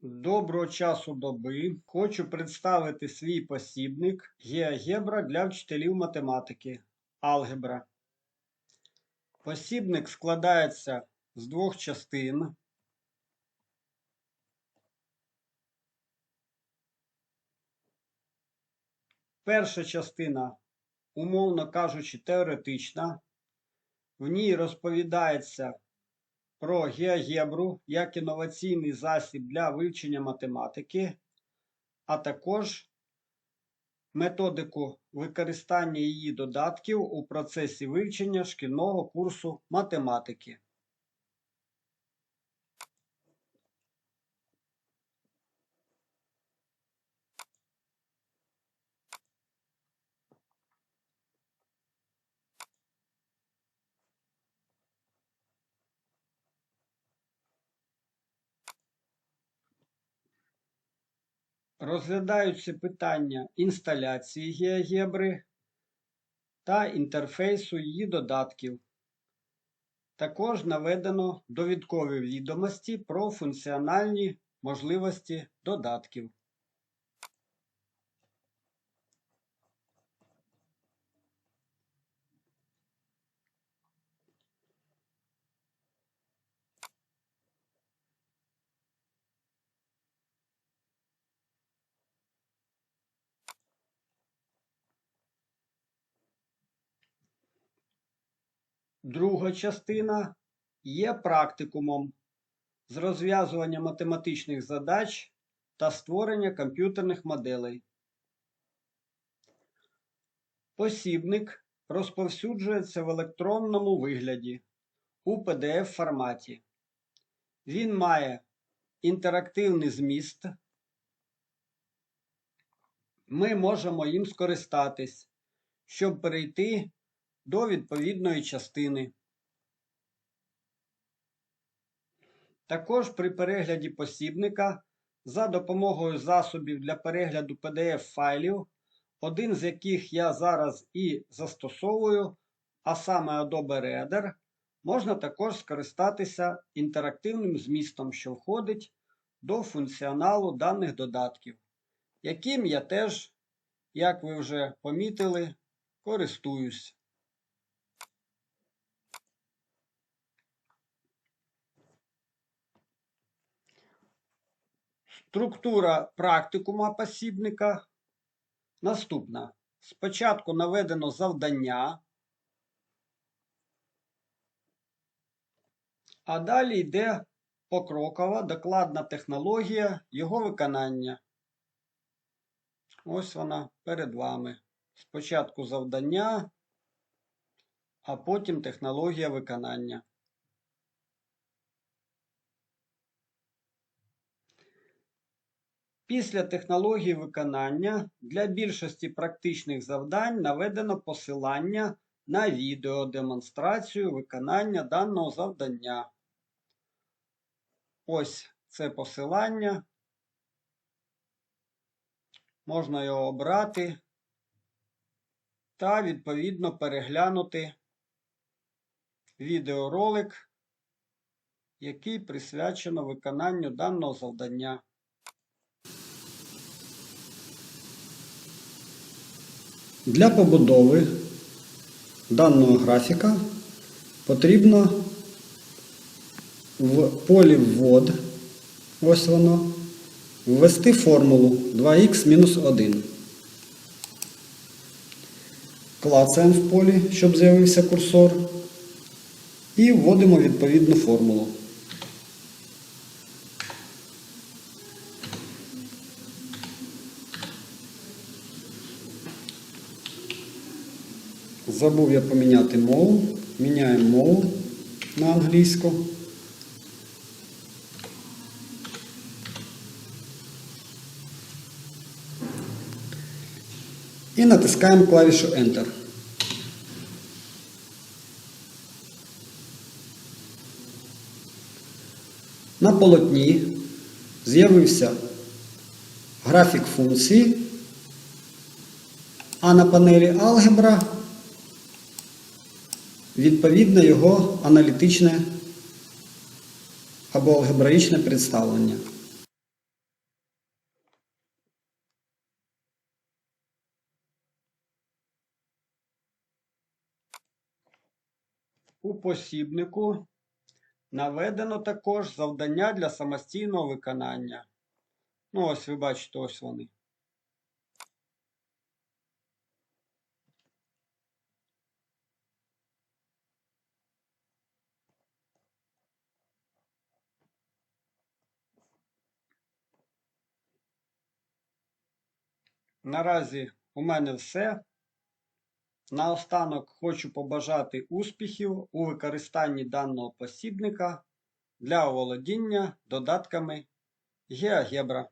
Доброго часу доби. Хочу представити свій посібник GeoGebra для вчителів математики. Алгебра. Посібник складається з двох частин. Перша частина, умовно кажучи, теоретична. В ній розповідається про геогебру як інноваційний засіб для вивчення математики, а також методику використання її додатків у процесі вивчення шкільного курсу математики. Розглядаються питання інсталяції GeoGebra та інтерфейсу її додатків. Також наведено довідкові відомості про функціональні можливості додатків. Друга частина є практикумом з розв'язування математичних задач та створення комп'ютерних моделей. Посібник розповсюджується в електронному вигляді у PDF форматі. Він має інтерактивний зміст. Ми можемо їм скористатись, щоб перейти до відповідної частини. Також при перегляді посібника за допомогою засобів для перегляду PDF-файлів, один з яких я зараз і застосовую, а саме Adobe Reader, можна також скористатися інтерактивним змістом, що входить до функціоналу даних додатків, яким я теж, як ви вже помітили, користуюсь. Структура практикума посібника наступна. Спочатку наведено завдання, а далі йде покрокова докладна технологія його виконання. Ось вона перед вами. Спочатку завдання, а потім технологія виконання. Після технології виконання для більшості практичних завдань наведено посилання на відеодемонстрацію виконання даного завдання. Ось це посилання. Можна його обрати та відповідно переглянути відеоролик, який присвячено виконанню даного завдання. Для побудови даного графіка потрібно в полі ввод, ось воно, ввести формулу 2х-1. Клацаємо в полі, щоб з'явився курсор. І вводимо відповідну формулу. Забув я поміняти мову. Міняємо мову на англійську. І натискаємо клавішу Enter. На полотні з'явився графік функції, а на панелі алгебра відповідно його аналітичне або алгебраїчне представлення. У посібнику наведено також завдання для самостійного виконання. Ну, ось ви бачите, ось вони. Наразі у мене все. Наостанок хочу побажати успіхів у використанні даного посібника для оволодіння додатками GeoGebra.